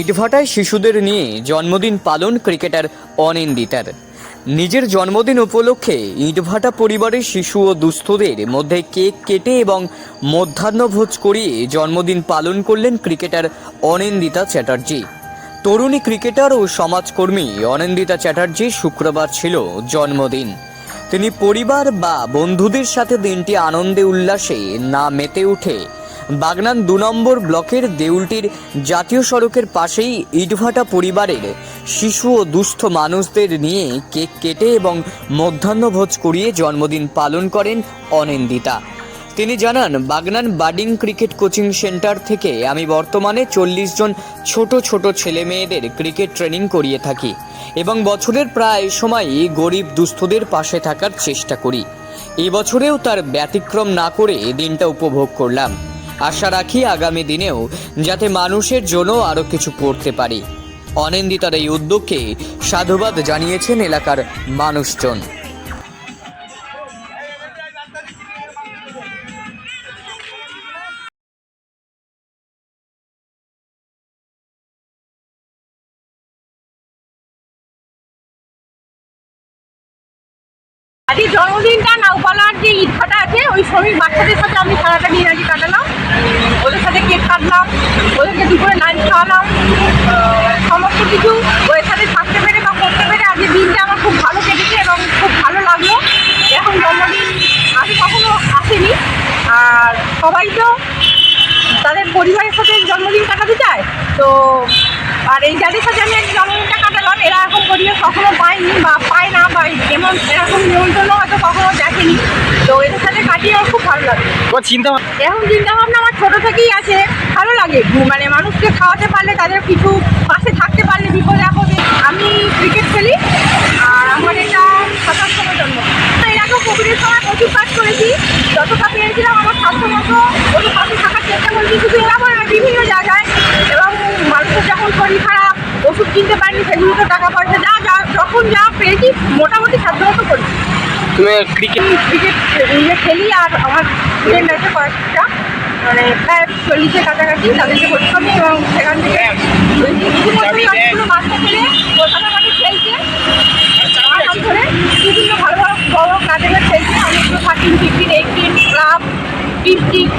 ইটভাটায় শিশুদের নিয়ে জন্মদিন পালন ক্রিকেটার অনিন্দিতার। নিজের জন্মদিন উপলক্ষে ইটভাটা পরিবারের শিশু ও দুস্থদের মধ্যে কেক কেটে এবং মধ্যাহ্নভোজ করিয়ে জন্মদিন পালন করলেন ক্রিকেটার অনিন্দিতা চ্যাটার্জি। তরুণী ক্রিকেটার ও সমাজকর্মী অনিন্দিতা চ্যাটার্জির শুক্রবার ছিল জন্মদিন। তিনি পরিবার বা বন্ধুদের সাথে দিনটি আনন্দে উল্লাসে না মেতে উঠে বাগনান দু নম্বর ব্লকের দেউলটির জাতীয় সড়কের পাশেই ইটভাটা পরিবারের শিশু ও দুস্থ মানুষদের নিয়ে কেক কেটে এবং মধ্যাহ্নভোজ করিয়ে জন্মদিন পালন করেন অনিন্দিতা। তিনি জানান, Bagnan budding cricket coaching centre থেকে আমি বর্তমানে চল্লিশ জন ছোট ছোট ছেলে মেয়েদের ক্রিকেট ট্রেনিং করিয়ে থাকি এবং বছরের প্রায় সময়ই গরিব দুস্থদের পাশে থাকার চেষ্টা করি। এবছরেও তার ব্যতিক্রম না করে দিনটা উপভোগ করলাম। আশা রাখি আগামী দিনেও যাতে মানুষের জন্য আরও কিছু করতে পারি। অনিন্দিতার এই উদ্যোগকে সাধুবাদ জানিয়েছেন এলাকার মানুষজন। আজকে জন্মদিনটা নাউপালার যে ইটভাটা আছে, ওই শ্রমিক বাচ্চাদের সাথে আমি সারাটা দিন আজকে কাটালাম। ওদের সাথে কেক কাটলাম, ওদেরকে দুপুরে লাঞ্চ খাওয়ালাম সমস্ত কিছু। ওদের সাথে থাকতে পেরে বা করতে পেরে আজকে দিনটা আমার খুব ভালো কেটেছে এবং খুব ভালো লাগল। এখন জন্মদিন আগে কখনো আসেনি। আর সবাই তো তাদের পরিবারের সাথে জন্মদিন কাটাতে চায়, তো আর এই যাদের সাথে আমি জন্মদিনটা কাটালাম, এরা এখন পরিবার কখনো পায়নি বা পায় না বা এমন এরকম নিমন্ত্রণ হয়তো কখনো দেখেনি তো এদের সাথে কাটিয়ে আমার খুব ভালো লাগে তোমার চিন্তা এখন চিন্তা ভাবনা আমার ছোটো থেকেই আছে। ভালো লাগে। মানে মানুষকে খাওয়াতে পারলে তাদের কিছু পাশে থাকতে পারলে বিপদে আপদে। আমি ক্রিকেট খেলি আর আমার এটা সাতাশ সময় জন্ম। তো এর আগেও কোভিডের সময় প্রচুর কাজ করেছি। যতটা পেরেছিলাম আমার স্বাস্থ্য মতো ওদের পাশে থাকার চেষ্টা করেছি। শুধু এরা বলে না, বিভিন্ন জায়গায়। এবং মানুষের যখন শরীর খারাপ ওষুধ কিনতে পারিনি সেগুলোতে টাকা পয়সা যা যা যখন যা পেরেছি মোটামুটি সাধ্যমতো করেছি। তুমি ক্রিকেট ক্রিকেট ইয়ে খেলি আর আমার ফ্রেন্ড আছে কয়েকটা। মানে প্রায় চল্লিশের কাছাকাছি তাদেরকে ভর্তি করি এবং সেখান থেকে ওই যে ইতিমধ্যেই অনেকগুলো বাচ্চা ছেলে কলকাতা মাঠে খেলছে। হাত ধরে বিভিন্ন ভালো ভালো বড় কাজের খেলছে। অনেকগুলো thirteen fifteen eighteen club district